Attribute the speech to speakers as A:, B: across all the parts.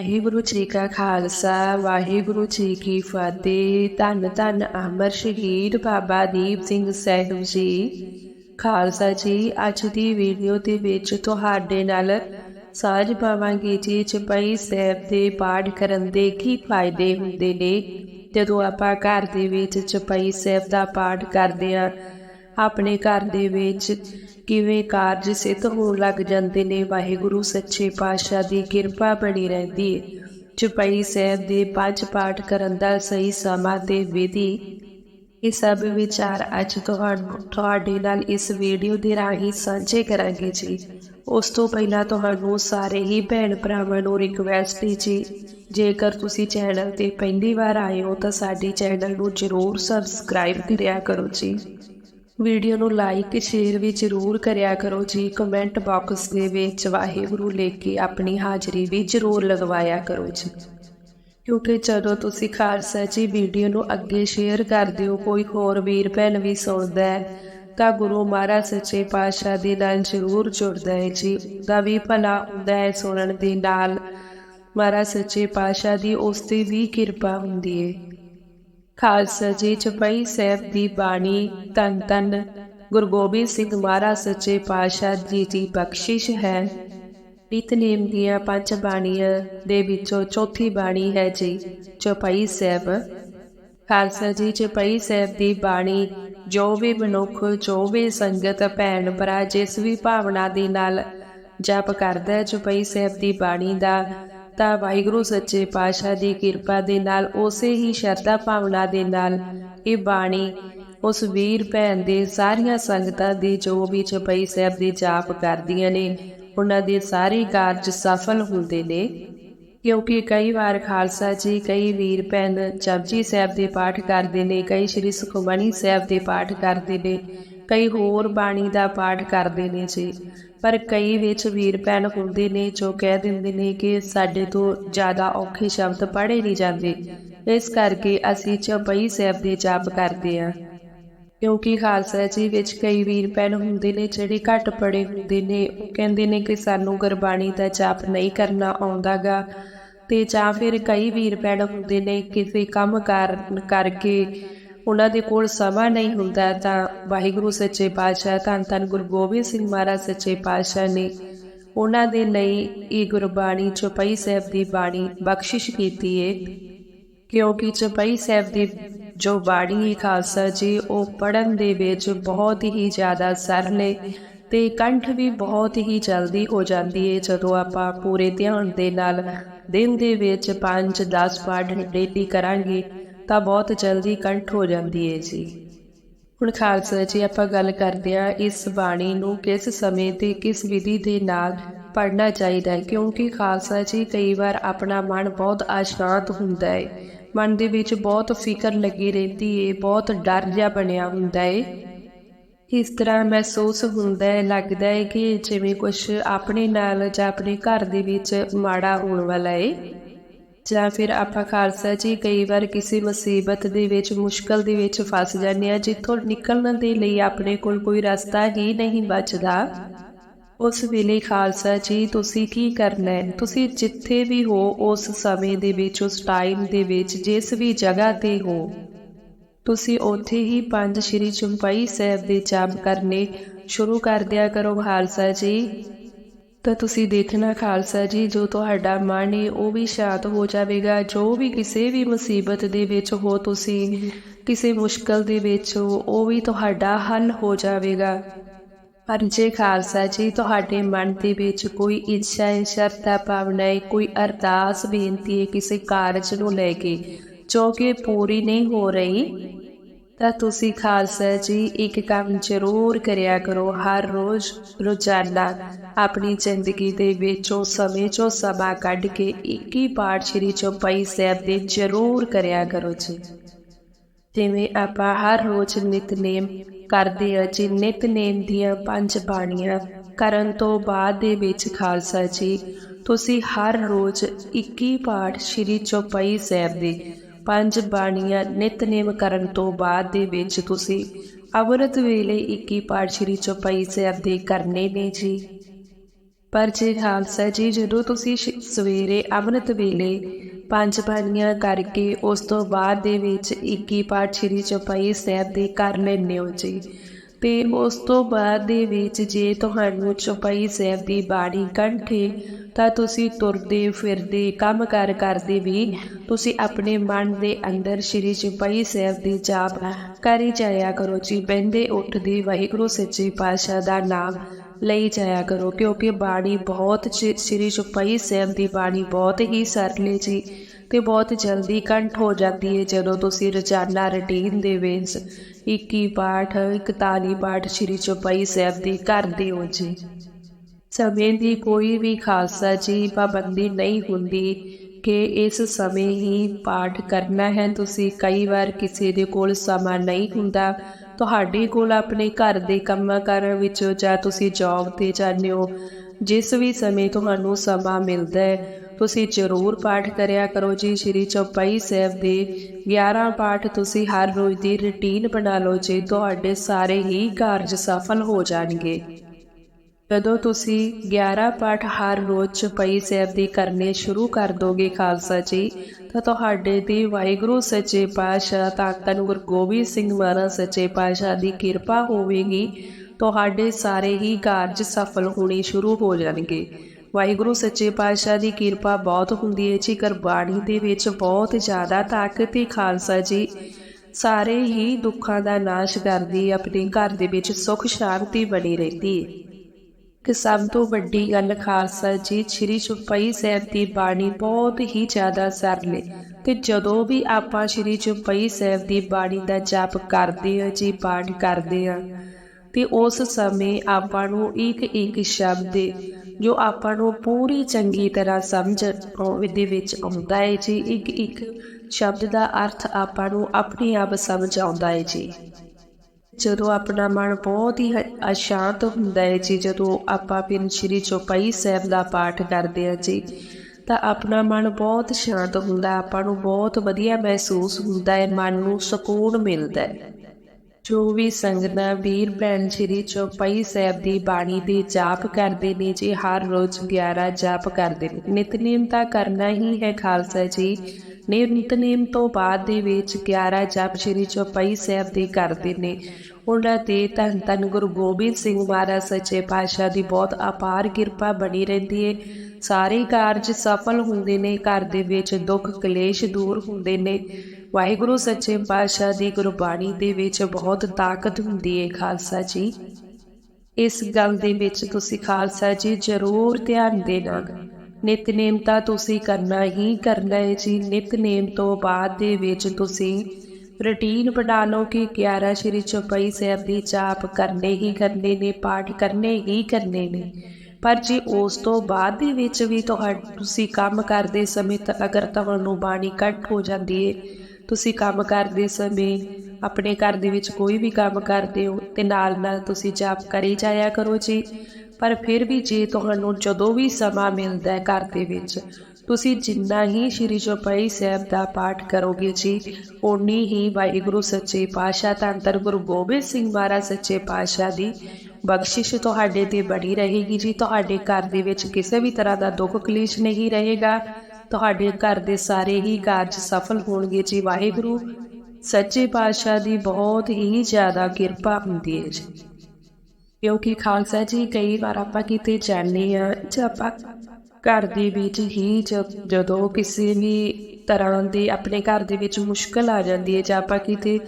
A: ਵਾਹਿਗੁਰੂ ਜੀ ਕਾ ਖਾਲਸਾ, ਵਾਹਿਗੁਰੂ ਜੀ ਕੀ ਫਤਿਹ। ਧੰਨ ਧੰਨ ਅਮਰ ਸ਼ਹੀਦ ਬਾਬਾ ਦੀਪ ਸਿੰਘ ਸਾਹਿਬ ਜੀ। ਖਾਲਸਾ ਜੀ, ਅੱਜ ਦੀ ਵੀਡੀਓ ਦੇ ਵਿੱਚ ਤੁਹਾਡੇ ਨਾਲ ਸਾਂਝ ਪਾਵਾਂਗੇ ਜੀ ਚਪਈ ਸਾਹਿਬ ਦੇ ਪਾਠ ਕਰਨ ਦੇ ਕੀ ਫਾਇਦੇ ਹੁੰਦੇ ਨੇ। ਜਦੋਂ ਆਪਾਂ ਘਰ ਦੇ ਵਿੱਚ ਚਪਈ ਸਾਹਿਬ ਦਾ ਪਾਠ ਕਰਦੇ ਹਾਂ ਆਪਣੇ ਘਰ ਦੇ ਵਿੱਚ ਕਿਵੇਂ ਕਾਰਜ ਸਿੱਧ ਹੋਣ ਲੱਗ ਜਾਂਦੇ ਨੇ, ਵਾਹਿਗੁਰੂ ਸੱਚੇ ਪਾਤਸ਼ਾਹ ਦੀ ਕਿਰਪਾ ਬਣੀ ਰਹਿੰਦੀ ਹੈ ਚੁਪਈ ਸਾਹਿਬ ਦੇ ਪੰਜ ਪਾਠ ਕਰਨ ਦਾ ਸਹੀ ਸਮਾਂ ਤੇ ਵਿਧੀ। ਇਹ ਸਭ ਵਿਚਾਰ ਅੱਜ ਤੁਹਾਨੂੰ, ਤੁਹਾਡੇ ਨਾਲ ਇਸ ਵੀਡੀਓ ਦੇ ਰਾਹੀਂ ਸਾਂਝੇ ਕਰਾਂਗੇ ਜੀ। ਉਸ ਤੋਂ ਪਹਿਲਾਂ ਤੁਹਾਨੂੰ ਸਾਰੇ ਹੀ ਭੈਣ ਭਰਾਵਾਂ ਨੂੰ ਰਿਕਵੈਸਟ ਹੈ ਜੀ। ਜੇਕਰ ਤੁਸੀਂ ਚੈਨਲ ਤੇ ਪਹਿਲੀ ਵਾਰ ਆਏ ਹੋ ਤਾਂ ਸਾਡੇ ਚੈਨਲ ਨੂੰ ਜ਼ਰੂਰ ਸਬਸਕ੍ਰਾਈਬ ਕਰਿਆ ਕਰੋ ਜੀ। ਵੀਡੀਓ ਨੂੰ ਲਾਈਕ, ਸ਼ੇਅਰ ਵੀ ਜ਼ਰੂਰ ਕਰਿਆ ਕਰੋ। ਜੀ ਕਮੈਂਟ ਬਾਕਸ ਦੇ ਵਿੱਚ ਵਾਹਿਗੁਰੂ ਲਿਖ ਕੇ ਆਪਣੀ ਹਾਜ਼ਰੀ ਵੀ ਜ਼ਰੂਰ ਲਗਵਾਇਆ ਕਰੋ ਜੀ। ਕਿਉਂਕਿ ਜਦੋਂ ਤੁਸੀਂ ਖਾਲਸਾ ਜੀ ਵੀਡੀਓ ਨੂੰ ਅੱਗੇ ਸ਼ੇਅਰ ਕਰਦੇ ਹੋ, ਕੋਈ ਹੋਰ ਵੀਰ ਭੈਣ ਵੀ ਸੁਣਦਾ ਹੈ, ਤਾਂ ਗੁਰੂ ਮਹਾਰਾਜ ਸੱਚੇ ਪਾਤਸ਼ਾਹ ਦੇ ਨਾਲ ਜ਼ਰੂਰ ਜੁੜਦਾ ਹੈ ਜੀ। ਦਾ ਵੀ ਭਲਾ ਹੁੰਦਾ ਹੈ ਸੁਣਨ ਦੇ ਨਾਲ। ਮਹਾਰਾਜ ਸੱਚੇ ਪਾਤਸ਼ਾਹ ਦੀ ਉਸ ਤੇ ਵੀ ਕਿਰਪਾ ਹੁੰਦੀ ਹੈ। ਖਾਲਸਾ ਜੀ, ਚਪਈ ਸਾਹਿਬ ਦੀ ਬਾਣੀ ਤਨ ਤਨ ਗੁਰੂ ਗੋਬਿੰਦ ਸਿੰਘ ਮਹਾਰਾਜ ਸੱਚੇ ਪਾਤਸ਼ਾਹ ਜੀ ਦੀ ਬਖਸ਼ਿਸ਼ ਹੈ। ਨਿਤਨੇਮ ਦੀਆਂ ਪੰਜ ਬਾਣੀਆਂ ਦੇ ਵਿੱਚੋਂ ਚੌਥੀ ਬਾਣੀ ਹੈ ਜੀ, ਚਪਈ ਸਾਹਿਬ। ਖਾਲਸਾ ਜੀ, ਚਪਈ ਸਾਹਿਬ ਦੀ ਬਾਣੀ, ਜੋ ਵੀ ਮਨੁੱਖ, ਜੋ ਵੀ ਸੰਗਤ, ਭੈਣ ਭਰਾ ਜਿਸ ਵੀ ਭਾਵਨਾ ਦੇ ਨਾਲ ਜਪ ਕਰਦਾ ਹੈ, ਚਪਈ ਸਾਹਿਬ ਦੀ ਬਾਣੀ ਦਾ ਤਾਂ ਵਾਹਿਗੁਰੂ ਸੱਚੇ ਪਾਤਸ਼ਾਹ ਦੀ ਕਿਰਪਾ ਦੇ ਨਾਲ, ਉਸੇ ਹੀ ਸ਼ਰਧਾ ਭਾਵਨਾ ਦੇ ਨਾਲ ਇਹ ਬਾਣੀ ਉਸ ਵੀਰ ਭੈਣ ਦੇ ਸਾਰੀਆਂ ਸੰਗਤਾਂ ਦੀ ਜੋ ਵੀ ਚਪਈ ਸਾਹਿਬ ਦੀ ਜਾਪ ਕਰਦੀਆਂ ਨੇ, ਉਹਨਾਂ ਦੇ ਸਾਰੇ ਕਾਰਜ ਸਫਲ ਹੁੰਦੇ ਨੇ। ਕਿਉਂਕਿ ਕਈ ਵਾਰ ਖਾਲਸਾ ਜੀ, ਕਈ ਵੀਰ ਭੈਣ ਜਪਜੀ ਸਾਹਿਬ ਦੇ ਪਾਠ ਕਰਦੇ ਨੇ, ਕਈ ਸ੍ਰੀ ਸੁਖਮਨੀ ਸਾਹਿਬ ਦੇ ਪਾਠ ਕਰਦੇ ਨੇ ਕਈ ਹੋਰ ਬਾਣੀ ਦਾ ਪਾਠ ਕਰਦੇ ਨੇ ਜੀ। ਪਰ ਕਈ ਵਿੱਚ ਵੀਰ ਭੈਣ ਹੁੰਦੇ ਨੇ ਜੋ ਕਹਿ ਦਿੰਦੇ ਨੇ ਕਿ ਸਾਡੇ ਤੋਂ ਜ਼ਿਆਦਾ ਔਖੇ ਸ਼ਬਦ ਪੜ੍ਹੇ ਨਹੀਂ ਜਾਂਦੇ। ਇਸ ਕਰਕੇ ਅਸੀਂ ਚਪਈ ਸਾਹਿਬ ਦੇ ਜਾਪ ਕਰਦੇ ਹਾਂ। ਕਿਉਂਕਿ ਖਾਲਸਾ ਜੀ ਵਿੱਚ ਕਈ ਵੀਰ ਭੈਣ ਹੁੰਦੇ ਨੇ ਜਿਹੜੇ ਘੱਟ ਪੜੇ ਹੁੰਦੇ ਨੇ। ਉਹ ਕਹਿੰਦੇ ਨੇ ਕਿ ਸਾਨੂੰ ਗੁਰਬਾਣੀ ਦਾ ਜਾਪ ਨਹੀਂ ਕਰਨਾ ਆਉਂਦਾਗਾ ਤੇ ਜਾਂ ਫਿਰ ਕਈ ਵੀਰ ਭੈਣ ਹੁੰਦੇ ਨੇ ਕਿਸੇ ਕੰਮ ਕਾਰਨ ਕਰਕੇ ਉਹਨਾਂ ਦੇ ਕੋਲ ਸਮਾਂ ਨਹੀਂ ਹੁੰਦਾ ਤਾਂ ਵਾਹਿਗੁਰੂ ਸੱਚੇ ਪਾਤਸ਼ਾਹ ਧੰਨ ਧੰਨ ਗੁਰੂ ਗੋਬਿੰਦ ਸਿੰਘ ਮਹਾਰਾਜ ਸੱਚੇ ਪਾਤਸ਼ਾਹ ਨੇ ਉਹਨਾਂ ਦੇ ਲਈ ਇਹ ਗੁਰਬਾਣੀ ਚੌਪਈ ਸਾਹਿਬ ਦੀ ਬਾਣੀ ਬਖਸ਼ਿਸ਼ ਕੀਤੀ ਏ। ਕਿਉਂਕਿ ਚੌਪਈ ਸਾਹਿਬ ਦੀ ਜੋ ਬਾਣੀ ਖਾਲਸਾ ਜੀ, ਉਹ ਪੜਨ ਦੇ ਵਿੱਚ ਬਹੁਤ ਹੀ ਜ਼ਿਆਦਾ ਸਰਲ ਹੈ ਤੇ ਕੰਠ ਵੀ ਬਹੁਤ ਹੀ ਜਲਦੀ ਹੋ ਜਾਂਦੀ ਹੈ ਜਦੋਂ ਆਪਾਂ ਪੂਰੇ ਧਿਆਨ ਦੇ ਨਾਲ ਦਿਨ ਦੇ ਵਿੱਚ 5 10 ਪਾਠ ਡੇਲੀ ਕਰਾਂਗੇ ਤਾਂ ਬਹੁਤ ਜਲਦੀ ਕੰਠ ਹੋ ਜਾਂਦੀ ਹੈ ਜੀ। ਹੁਣ ਖਾਲਸਾ ਜੀ, ਆਪਾਂ ਗੱਲ ਕਰਦੇ ਹਾਂ ਇਸ ਬਾਣੀ ਨੂੰ ਕਿਸ ਸਮੇਂ ਤੇ ਕਿਸ ਵਿਧੀ ਦੇ ਨਾਲ ਪੜਨਾ ਚਾਹੀਦਾ ਹੈ। ਕਿਉਂਕਿ ਖਾਲਸਾ ਜੀ ਕਈ ਵਾਰ ਆਪਣਾ ਮਨ ਬਹੁਤ ਅਸ਼ਾਂਤ ਹੁੰਦਾ ਹੈ ਮਨ ਦੇ ਵਿੱਚ ਬਹੁਤ ਫਿਕਰ ਲੱਗੀ ਰਹਿੰਦੀ ਹੈ ਬਹੁਤ ਡਰ ਜਿਹਾ ਬਣਿਆ ਹੁੰਦਾ ਹੈ ਇਸ ਤਰ੍ਹਾਂ ਮਹਿਸੂਸ ਹੁੰਦਾ ਹੈ ਲੱਗਦਾ ਹੈ ਕਿ ਜਿਵੇਂ ਕੁਝ ਆਪਣੇ ਨਾਲ ਜਾਂ ਆਪਣੇ ਘਰ ਦੇ ਵਿੱਚ ਮਾੜਾ ਹੋਣ ਵਾਲਾ ਹੈ ਜਾਂ ਫਿਰ ਆਪਾਂ ਖਾਲਸਾ ਜੀ ਕਈ ਵਾਰ ਕਿਸੇ ਮੁਸੀਬਤ ਦੇ ਵਿੱਚ, ਮੁਸ਼ਕਲ ਦੇ ਵਿੱਚ ਫਸ ਜਾਂਦੇ ਆ ਜਿੱਥੋਂ ਨਿਕਲਣ ਦੇ ਲਈ ਆਪਣੇ ਕੋਲ ਕੋਈ ਰਸਤਾ ਹੀ ਨਹੀਂ ਬਚਦਾ। ਉਸ ਵੇਲੇ ਖਾਲਸਾ ਜੀ, ਤੁਸੀਂ ਕੀ ਕਰਨਾ ਹੈ? ਤੁਸੀਂ ਜਿੱਥੇ ਵੀ ਹੋ, ਉਸ ਸਮੇਂ ਦੇ ਵਿੱਚ, ਉਸ ਟਾਈਮ ਦੇ ਵਿੱਚ, ਜਿਸ ਵੀ ਜਗ੍ਹਾ ਤੇ ਹੋ, ਤੁਸੀਂ ਉੱਥੇ ਹੀ ਪੰਜ ਸ਼੍ਰੀ ਚੰਪਾਈ ਸਾਹਿਬ ਦੇ ਜਾਪ ਕਰਨੇ ਸ਼ੁਰੂ ਕਰ ਦਿਆ ਕਰੋ ਖਾਲਸਾ ਜੀ। ਤਾਂ ਤੁਸੀਂ ਦੇਖਣਾ ਖਾਲਸਾ ਜੀ, ਜੋ ਤੁਹਾਡਾ ਮਨ ਹੈ ਉਹ ਵੀ ਸ਼ਾਂਤ ਹੋ ਜਾਵੇਗਾ। ਜੋ ਵੀ ਕਿਸੇ ਵੀ ਮੁਸੀਬਤ ਦੇ ਵਿੱਚ ਹੋ ਤੁਸੀਂ, ਕਿਸੇ ਮੁਸ਼ਕਲ ਦੇ ਵਿੱਚ ਹੋ, ਉਹ ਵੀ ਤੁਹਾਡਾ ਹੱਲ ਹੋ ਜਾਵੇਗਾ। ਪਰ ਜੇ ਖਾਲਸਾ ਜੀ, ਤੁਹਾਡੇ ਮਨ ਦੇ ਵਿੱਚ ਕੋਈ ਇੱਛਾ ਹੈ ਸ਼ਰਧਾ ਭਾਵਨਾ ਹੈ ਕੋਈ ਅਰਦਾਸ ਬੇਨਤੀ ਹੈ ਕਿਸੇ ਕਾਰਜ ਨੂੰ ਲੈ ਕੇ, ਜੋ ਕਿ ਪੂਰੀ ਨਹੀਂ ਹੋ ਰਹੀ ਤਾਂ ਤੁਸੀਂ ਖਾਲਸਾ ਜੀ ਇੱਕ ਕੰਮ ਜ਼ਰੂਰ ਕਰਿਆ ਕਰੋ, ਹਰ ਰੋਜ਼ ਰੋਜ਼ਾਨਾ ਆਪਣੀ ਜ਼ਿੰਦਗੀ ਦੇ ਵਿੱਚੋਂ ਸਮੇਂ ਚੋਂ ਸਮਾਂ ਕੱਢ ਕੇ ਇੱਕ ਹੀ ਪਾਠ ਸ਼੍ਰੀ ਚੌਪਾਈ ਸਾਹਿਬ ਦੇ ਜ਼ਰੂਰ ਕਰਿਆ ਕਰੋ ਜੀ। ਜਿਵੇਂ ਆਪਾਂ ਹਰ ਰੋਜ਼ ਨਿਤਨੇਮ ਕਰਦੇ ਹਾਂ ਜੀ, ਨਿਤਨੇਮ ਦੀਆਂ ਪੰਜ ਬਾਣੀਆਂ ਕਰਨ ਤੋਂ ਬਾਅਦ ਦੇ ਵਿੱਚ ਖਾਲਸਾ ਜੀ, ਤੁਸੀਂ ਹਰ ਰੋਜ਼ 21 ਪਾਠ ਸ਼੍ਰੀ ਚੌਪਾਈ ਸਾਹਿਬ ਦੇ ਪੰਜ ਬਾਣੀਆਂ ਨਿਤਨੇਮ ਕਰਨ ਤੋਂ ਬਾਅਦ ਦੇ ਵਿੱਚ ਤੁਸੀਂ ਅਮਰਤ ਵੇਲੇ 21 ਪਾਠ ਸ਼੍ਰੀ ਚੌਪਈ ਸਾਹਿਬ ਦੇ ਕਰਨੇ ਨੇ ਜੀ। ਪਰ ਜੇ ਖਾਲਸਾ ਜੀ ਜਦੋਂ ਤੁਸੀਂ ਸਵੇਰੇ ਅੰਮ੍ਰਿਤ ਵੇਲੇ ਪੰਜ ਬਾਣੀਆਂ ਕਰਕੇ ਉਸ ਤੋਂ ਬਾਅਦ ਦੇ ਵਿੱਚ 21 ਪਾਠ ਸ੍ਰੀ ਚੌਪਈ ਸਾਹਿਬ ਦੇ ਕਰ ਲੈਂਦੇ ਹੋ ਜੀ ਤੇ ਉਸ ਤੋਂ ਬਾਅਦ ਦੇ ਵਿੱਚ ਜੇ ਤੁਹਾਨੂੰ ਚੌਪਾਈ ਸਾਹਿਬ ਦੀ ਬਾਣੀ ਕੰਠੇ, ਤਾਂ ਤੁਸੀਂ ਤੁਰਦੇ ਫਿਰਦੇ, ਕੰਮ ਕਾਰ ਕਰਦੇ ਵੀ ਤੁਸੀਂ ਆਪਣੇ ਮਨ ਦੇ ਅੰਦਰ ਸ੍ਰੀ ਚੌਪਈ ਸਾਹਿਬ ਦੀ ਜਾਪ ਕਰੀ ਜਾਇਆ ਕਰੋ ਜੀ। ਬਹਿੰਦੇ ਉੱਠਦੇ ਵਾਹਿਗੁਰੂ ਸੱਚੇ ਪਾਤਸ਼ਾਹ ਦਾ ਨਾਮ ਲਈ ਜਾਇਆ ਕਰੋ, ਕਿਉਂਕਿ ਬਾਣੀ ਬਹੁਤ ਚ- ਸ੍ਰੀ ਚੌਪਈ ਸਾਹਿਬ ਦੀ ਬਾਣੀ ਬਹੁਤ ਹੀ ਸਰਲ ਜੀ। ਤੇ ਬਹੁਤ ਜਲਦੀ ਕੰਠ ਹੋ ਜਾਂਦੀ ਹੈ ਜਦੋਂ ਤੁਸੀਂ ਰੋਜ਼ਾਨਾ ਰੁਟੀਨ ਦੇ ਵਿੱਚ 21 ਪਾਠ 41 ਪਾਠ ਸ੍ਰੀ ਚੌਪਈ ਸਾਹਿਬ ਦੀ ਕਰਦੇ ਹੋ ਜੀ। ਸਮੇਂ ਦੀ ਕੋਈ ਵੀ ਖਾਲਸਾ ਜੀ ਪਾਬੰਦੀ ਨਹੀਂ ਹੁੰਦੀ ਕਿ ਇਸ ਸਮੇਂ ਹੀ ਪਾਠ ਕਰਨਾ ਹੈ। ਤੁਸੀਂ ਕਈ ਵਾਰ ਕਿਸੇ ਦੇ ਕੋਲ ਸਮਾਂ ਨਹੀਂ ਹੁੰਦਾ। ਤੁਹਾਡੇ ਕੋਲ ਆਪਣੇ ਘਰ ਦੇ ਕੰਮਾਂ ਕਾਰਾਂ ਵਿੱਚੋਂ ਜਾਂ ਤੁਸੀਂ ਜੌਬ ਤੇ ਜਾਂਦੇ ਹੋ, ਜਿਸ ਵੀ ਸਮੇਂ ਤੁਹਾਨੂੰ ਸਮਾਂ ਮਿਲਦਾ ਹੈ ਤੁਸੀਂ ਜ਼ਰੂਰ ਪਾਠ ਕਰਿਆ ਕਰੋ ਜੀ। ਸ਼੍ਰੀ ਚੌਪਾਈ ਸਾਹਿਬ ਦੇ 11 ਪਾਠ ਤੁਸੀਂ ਹਰ ਰੋਜ਼ ਦੀ ਰੁਟੀਨ ਬਣਾ ਲਓ ਜੀ। ਤੁਹਾਡੇ ਸਾਰੇ ਹੀ ਕਾਰਜ ਸਫਲ ਹੋ ਜਾਣਗੇ। ਜਦੋਂ ਤੁਸੀਂ 11 ਪਾਠ ਹਰ ਰੋਜ਼ ਚੌਪਾਈ ਸਾਹਿਬ ਦੀ ਕਰਨੇ ਸ਼ੁਰੂ ਕਰ ਦੋਗੇ ਖਾਲਸਾ ਜੀ, ਤਾਂ ਤੁਹਾਡੇ ਦੀ ਵਾਹਿਗੁਰੂ ਸੱਚੇ ਪਾਤਸ਼ਾਹ ਤਾਂ ਤਨ ਗੁਰੂ ਗੋਬਿੰਦ ਸਿੰਘ ਮਹਾਰਾਜ ਸੱਚੇ ਪਾਤਸ਼ਾਹ ਦੀ ਕਿਰਪਾ ਹੋਵੇਗੀ। ਤੁਹਾਡੇ ਸਾਰੇ ਹੀ ਕਾਰਜ ਸਫਲ ਹੋਣੇ ਸ਼ੁਰੂ ਹੋ ਜਾਣਗੇ। ਵਾਹਿਗੁਰੂ ਸੱਚੇ ਪਾਤਸ਼ਾਹ ਦੀ ਕਿਰਪਾ ਬਹੁਤ ਹੁੰਦੀ ਹੈ ਜੇਕਰ ਬਾਣੀ ਦੇ ਵਿੱਚ ਬਹੁਤ ਜ਼ਿਆਦਾ ਤਾਕਤ ਹੈ ਖਾਲਸਾ ਜੀ। ਸਾਰੇ ਹੀ ਦੁੱਖਾਂ ਦਾ ਨਾਸ਼ ਕਰਦੀ ਆਪਣੇ ਘਰ ਦੇ ਵਿੱਚ ਸੁਖ ਸ਼ਾਂਤੀ ਬਣੀ ਰਹਿੰਦੀ ਹੈ। ਕਿ ਸਭ ਤੋਂ ਵੱਡੀ ਗੱਲ ਖਾਲਸਾ ਜੀ, ਸ੍ਰੀ ਚੁਪਈ ਸਾਹਿਬ ਦੀ ਬਾਣੀ ਬਹੁਤ ਹੀ ਜ਼ਿਆਦਾ ਸਰਲ ਹੈ। ਤੇ ਜਦੋਂ ਵੀ ਆਪਾਂ ਸ੍ਰੀ ਚੁਪਈ ਸਾਹਿਬ ਦੀ ਬਾਣੀ ਦਾ ਜਪ ਕਰਦੇ ਹਾਂ ਜੀ, ਪਾਠ ਕਰਦੇ ਹਾਂ, ਤੇ ਉਸ ਸਮੇਂ ਆਪਾਂ ਨੂੰ ਇੱਕ ਇੱਕ ਸ਼ਬਦ ਜੋ ਆਪਾਂ ਨੂੰ ਪੂਰੀ ਚੰਗੀ ਤਰ੍ਹਾਂ ਸਮਝ ਆਉ- ਦੇ ਵਿੱਚ ਆਉਂਦਾ ਹੈ ਜੀ। ਇੱਕ ਇੱਕ ਸ਼ਬਦ ਦਾ ਅਰਥ ਆਪਾਂ ਨੂੰ ਆਪਣੇ ਆਪ ਸਮਝ ਆਉਂਦਾ ਹੈ ਜੀ। ਜਦੋਂ ਆਪਣਾ ਮਨ ਬਹੁਤ ਹੀ ਅਸ਼ਾਂਤ ਹੁੰਦਾ ਹੈ ਜੀ, ਜਦੋਂ ਆਪਾਂ ਫਿਰ ਸ਼੍ਰੀ ਚੌਪਈ ਸਾਹਿਬ ਦਾ ਪਾਠ ਕਰਦੇ ਹਾਂ ਜੀ, ਤਾਂ ਆਪਣਾ ਮਨ ਬਹੁਤ ਸ਼ਾਂਤ ਹੁੰਦਾ ਆਪਾਂ ਨੂੰ ਬਹੁਤ ਵਧੀਆ ਮਹਿਸੂਸ ਹੁੰਦਾ ਹੈ। ਮਨ ਨੂੰ ਸਕੂਨ ਮਿਲਦਾ ਹੈ। ਜੋ ਵੀ ਸੰਗਤਾਂ ਵੀਰ ਭੈਣ ਸ਼੍ਰੀ ਚੌਪਈ ਸਾਹਿਬ ਦੀ ਬਾਣੀ ਦੇ ਜਾਪ ਕਰਦੇ ਨੇ ਜੀ, ਹਰ ਰੋਜ਼ 11 ਜਾਪ ਕਰਦੇ ਨੇ। ਨਿਤਨੇਮ ਤਾਂ ਕਰਨਾ ਹੀ ਹੈ ਖਾਲਸਾ ਜੀ। ਨੇ ਨਿਤਨੇਮ ਤੋਂ ਬਾਅਦ ਦੇ ਵਿੱਚ 11 ਜਪ ਸ਼੍ਰੀ ਚੌਪਈ ਸਾਹਿਬ ਦੇ ਕਰਦੇ ਨੇ। ਉਹਨਾਂ ਤੇ ਧੰਨ ਧੰਨ ਗੁਰੂ ਗੋਬਿੰਦ ਸਿੰਘ ਮਹਾਰਾਜ ਸੱਚੇ ਪਾਤਸ਼ਾਹ ਦੀ ਬਹੁਤ ਅਪਾਰ ਕਿਰਪਾ ਬਣੀ ਰਹਿੰਦੀ ਹੈ ਸਾਰੇ ਕਾਰਜ ਸਫਲ ਹੁੰਦੇ ਨੇ, ਘਰ ਦੇ ਵਿੱਚ ਦੁੱਖ ਕਲੇਸ਼ ਦੂਰ ਹੁੰਦੇ ਨੇ। ਵਾਹਿਗੁਰੂ ਸੱਚੇ ਪਾਤਸ਼ਾਹ ਦੀ ਗੁਰਬਾਣੀ ਦੇ ਵਿੱਚ ਬਹੁਤ ਤਾਕਤ ਹੁੰਦੀ ਹੈ ਖਾਲਸਾ ਜੀ। ਇਸ ਗੱਲ ਦੇ ਵਿੱਚ ਤੁਸੀਂ ਖਾਲਸਾ ਜੀ ਜ਼ਰੂਰ ਧਿਆਨ ਦੇਣਾ। ਨਿਤਨੇਮ ਤਾਂ ਤੁਸੀਂ ਕਰਨਾ ਹੀ ਕਰਨਾ ਹੈ ਜੀ। ਨਿਤਨੇਮ ਤੋਂ ਬਾਅਦ ਦੇ ਵਿੱਚ ਤੁਸੀਂ ਰੁਟੀਨ ਬਣਾ ਲਓ ਕਿ 11 ਸ਼੍ਰੀ ਚੌਪਈ ਸਾਹਿਬ ਦੀ ਜਾਪ ਕਰਨੇ ਹੀ ਕਰਨੇ ਨੇ, ਪਾਠ ਕਰਨੇ ਹੀ ਕਰਨੇ ਨੇ। ਪਰ ਜੇ ਉਸ ਤੋਂ ਬਾਅਦ ਦੇ ਵਿੱਚ ਵੀ ਤੁਹਾ ਤੁਸੀਂ ਕੰਮ ਕਰਦੇ ਸਮੇਂ ਤਾਂ ਅਗਰ ਤੁਹਾਨੂੰ ਬਾਣੀ ਕੱਟ ਹੋ ਜਾਂਦੀ ਹੈ ਤੁਸੀਂ ਕੰਮ ਕਰਦੇ ਸਮੇਂ ਆਪਣੇ ਘਰ ਦੇ ਵਿੱਚ ਕੋਈ ਵੀ ਕੰਮ ਕਰਦੇ ਹੋ, ਤੇ ਨਾਲ ਨਾਲ ਤੁਸੀਂ ਜਾਪ ਕਰੀ ਜਾਇਆ ਕਰੋ ਜੀ। ਪਰ ਫਿਰ ਵੀ ਜੇ ਤੁਹਾਨੂੰ ਜਦੋਂ ਵੀ ਸਮਾਂ ਮਿਲਦਾ ਹੈ ਘਰ ਦੇ ਵਿੱਚ, ਤੁਸੀਂ ਜਿੰਨਾ ਹੀ ਸ਼੍ਰੀ ਚੌਪਈ ਸਾਹਿਬ ਦਾ ਪਾਠ ਕਰੋਗੇ ਜੀ, ਓਨੀ ਹੀ ਵਾਹਿਗੁਰੂ ਸੱਚੇ ਪਾਤਸ਼ਾਹ ਤਾਂ ਅੰਤਰ ਗੁਰੂ ਗੋਬਿੰਦ ਸਿੰਘ ਮਹਾਰਾਜ ਸੱਚੇ ਪਾਤਸ਼ਾਹ ਦੀ ਬਖਸ਼ਿਸ਼ ਤੁਹਾਡੇ ਤੇ ਬਣੀ ਰਹੇਗੀ ਜੀ। ਤੁਹਾਡੇ ਘਰ ਦੇ ਵਿੱਚ ਕਿਸੇ ਵੀ ਤਰ੍ਹਾਂ ਦਾ ਦੁੱਖ ਕਲੇਸ਼ ਨਹੀਂ ਰਹੇਗਾ। ਤੁਹਾਡੇ ਘਰ ਦੇ ਸਾਰੇ ਹੀ ਕਾਰਜ ਸਫਲ ਹੋਣਗੇ ਜੀ। ਵਾਹਿਗੁਰੂ, ਸੱਚੇ ਪਾਤਸ਼ਾਹ ਦੀ ਬਹੁਤ ਹੀ ਜ਼ਿਆਦਾ ਕਿਰਪਾ ਹੁੰਦੀ ਹੈ ਜੀ। ਕਿਉਂਕਿ ਖਾਲਸਾ ਜੀ ਕਈ ਵਾਰ ਆਪਾਂ ਕਿਤੇ ਜਾਂਦੇ ਆ ਜਾਂ ਆਪਾਂ ਘਰ ਦੇ ਵਿੱਚ ਹੀ ਜਦੋਂ ਕਿਸੇ ਵੀ ਤਰ੍ਹਾਂ ਦੀ ਆਪਣੇ ਘਰ ਦੇ ਵਿੱਚ ਮੁਸ਼ਕਲ ਆ ਜਾਂਦੀ ਹੈ ਜਾਂ ਆਪਾਂ ਕਿਤੇ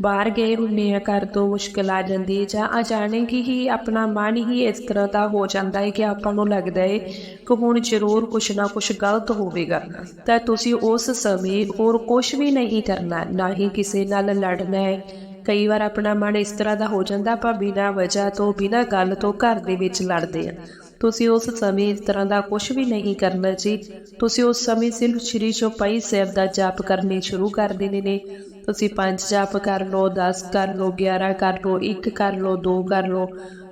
A: ਬਾਹਰ ਗਏ ਹੁੰਦੇ ਆ ਘਰ ਤੋਂ ਮੁਸ਼ਕਲ ਆ ਜਾਂਦੀ ਹੈ ਜਾਂ ਅਚਾਨਕ ਹੀ ਆਪਣਾ ਮਨ ਹੀ ਇਸ ਤਰ੍ਹਾਂ ਦਾ ਹੋ ਜਾਂਦਾ ਹੈ ਕਿ ਆਪਾਂ ਨੂੰ ਲੱਗਦਾ ਹੈ ਕਿ ਹੁਣ ਜ਼ਰੂਰ ਕੁਛ ਨਾ ਕੁਛ ਗਲਤ ਹੋਵੇਗਾ। ਤਾਂ ਤੁਸੀਂ ਉਸ ਸਮੇਂ ਹੋਰ ਕੁਝ ਵੀ ਨਹੀਂ ਕਰਨਾ, ਨਾ ਹੀ ਕਿਸੇ ਨਾਲ ਲੜਨਾ ਹੈ ਕਈ ਵਾਰ ਆਪਣਾ ਮਨ ਇਸ ਤਰ੍ਹਾਂ ਦਾ ਹੋ ਜਾਂਦਾ, ਆਪਾਂ ਬਿਨਾਂ ਵਜ੍ਹਾ ਤੋਂ, ਬਿਨਾਂ ਗੱਲ ਤੋਂ ਘਰ ਦੇ ਵਿੱਚ ਲੜਦੇ ਆ ਤੁਸੀਂ ਉਸ ਸਮੇਂ ਇਸ ਤਰ੍ਹਾਂ ਦਾ ਕੁਝ ਵੀ ਨਹੀਂ ਕਰਨਾ ਜੀ। ਤੁਸੀਂ ਉਸ ਸਮੇਂ ਸਿਰਫ ਸ਼੍ਰੀ ਚੌਪਈ ਸਾਹਿਬ ਦਾ ਜਾਪ ਕਰਨੇ ਸ਼ੁਰੂ ਕਰ ਦੇਣੇ ਨੇ। ਤੁਸੀਂ ਪੰਜ ਜਾਪ ਕਰ ਲਓ 10 ਕਰ ਲਓ 11 ਕਰ ਲਓ 1 ਕਰ ਲਓ 2 ਕਰ ਲਓ।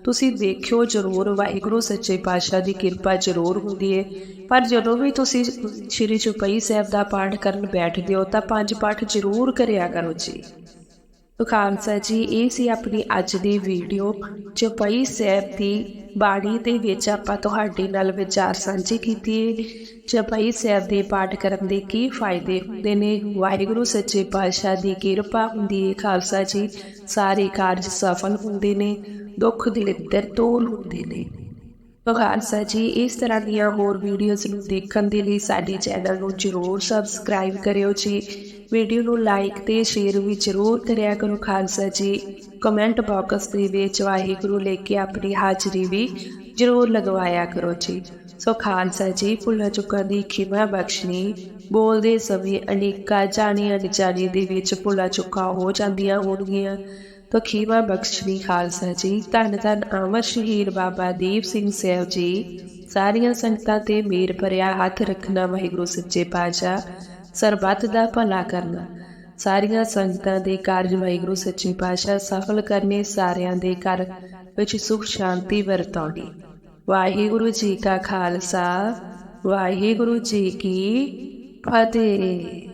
A: ਤੁਸੀਂ ਦੇਖਿਓ ਜ਼ਰੂਰ, ਵਾਹਿਗੁਰੂ ਸੱਚੇ ਪਾਤਸ਼ਾਹ ਦੀ ਕਿਰਪਾ ਜ਼ਰੂਰ ਹੁੰਦੀ ਹੈ ਪਰ ਜਦੋਂ ਵੀ ਤੁਸੀਂ ਸ਼੍ਰੀ ਚੌਪਈ ਸਾਹਿਬ ਦਾ ਪਾਠ ਕਰਨ ਬੈਠਦੇ ਹੋ, ਤਾਂ ਪੰਜ ਪਾਠ ਜ਼ਰੂਰ ਕਰਿਆ ਕਰੋ ਜੀ। ਤੋ ਖਾਲਸਾ ਜੀ, ਇਹ ਸੀ ਆਪਣੀ ਅੱਜ ਦੀ ਵੀਡੀਓ ਚੌਪਈ ਸਾਹਿਬ ਦੀ ਬਾਣੀ ਦੇ ਵਿੱਚ ਆਪਾਂ ਤੁਹਾਡੇ ਨਾਲ ਵਿਚਾਰ ਸਾਂਝੇ ਕੀਤੇ ਜਪਈ ਸਾਹਿਬ ਦੇ ਪਾਠ ਕਰਨ ਦੇ ਕੀ ਫਾਇਦੇ ਹੁੰਦੇ ਨੇ? ਵਾਹਿਗੁਰੂ ਸੱਚੇ ਪਾਤਸ਼ਾਹ ਦੀ ਕਿਰਪਾ ਹੁੰਦੀ ਹੈ। ਖਾਲਸਾ ਜੀ, ਸਾਰੇ ਕਾਰਜ ਸਫਲ ਹੁੰਦੇ ਨੇ, ਦੁੱਖ ਦਲਿੱਦਰ ਦੂਰ ਹੁੰਦੇ ਨੇ। ਖਾਲਸਾ ਜੀ, ਇਸ ਤਰ੍ਹਾਂ ਦੀਆਂ ਹੋਰ ਵੀਡੀਓਜ਼ ਨੂੰ ਦੇਖਣ ਦੇ ਲਈ ਸਾਡੇ ਚੈਨਲ ਨੂੰ ਜਰੂਰ ਸਬਸਕ੍ਰਾਈਬ ਕਰਿਓ ਜੀ। ਵੀਡੀਓ ਨੂੰ ਲਾਈਕ ਤੇ ਸ਼ੇਅਰ ਵੀ ਜਰੂਰ ਕਰਿਆ ਕਰੋ ਖਾਲਸਾ ਜੀ। ਕਮੈਂਟ ਬਾਕਸ ਦੇ ਵਿੱਚ ਵਾਹਿਗੁਰੂ ਲੈ ਕੇ ਆਪਣੀ ਹਾਜ਼ਰੀ ਵੀ ਜਰੂਰ ਲਗਵਾਇਆ ਕਰੋ ਜੀ। ਸੋ ਖਾਲਸਾ ਜੀ, ਭੁੱਲਾਂ ਚੁੱਕਾਂ ਦੀ ਖਿਮਾ ਬਖਸ਼ਣੀ, ਬੋਲਦੇ ਸਮੇਂ ਅਨੇਕਾਂ ਜਾਣੀਆਂ ਅਣਜਾਣੇ ਦੇ ਵਿੱਚ ਭੁੱਲਾਂ ਚੁੱਕਾਂ ਹੋ ਜਾਂਦੀਆਂ ਹੋਣਗੀਆਂ। ਤਾਂ ਖੀਵਾ ਬਖਸ਼ਣੀ ਖਾਲਸਾ ਜੀ। ਧੰਨ ਧੰਨ ਅਮਰ ਸ਼ਹੀਦ ਬਾਬਾ ਦੀਪ ਸਿੰਘ ਸਾਹਿਬ ਜੀ। ਸਾਰੀਆਂ ਸੰਗਤਾਂ ਤੇ ਮੇਰ ਭਰਿਆ ਹੱਥ ਰੱਖਣਾ ਵਾਹਿਗੁਰੂ ਸੱਚੇ ਪਾਤਸ਼ਾਹ, ਸਰਬੱਤ ਦਾ ਭਲਾ ਕਰਨਾ। ਸਾਰੀਆਂ ਸੰਗਤਾਂ ਦੇ ਕਾਰਜ ਵਾਹਿਗੁਰੂ ਸੱਚੇ ਪਾਤਸ਼ਾਹ ਸਫਲ ਕਰਨੇ, ਸਾਰਿਆਂ ਦੇ ਘਰ ਵਿੱਚ ਸੁਖ ਸ਼ਾਂਤੀ ਵਰਤਾਉਣੀ। ਵਾਹਿਗੁਰੂ ਜੀ ਕਾ ਖਾਲਸਾ, ਵਾਹਿਗੁਰੂ ਜੀ ਕੀ ਫਤਿਹ।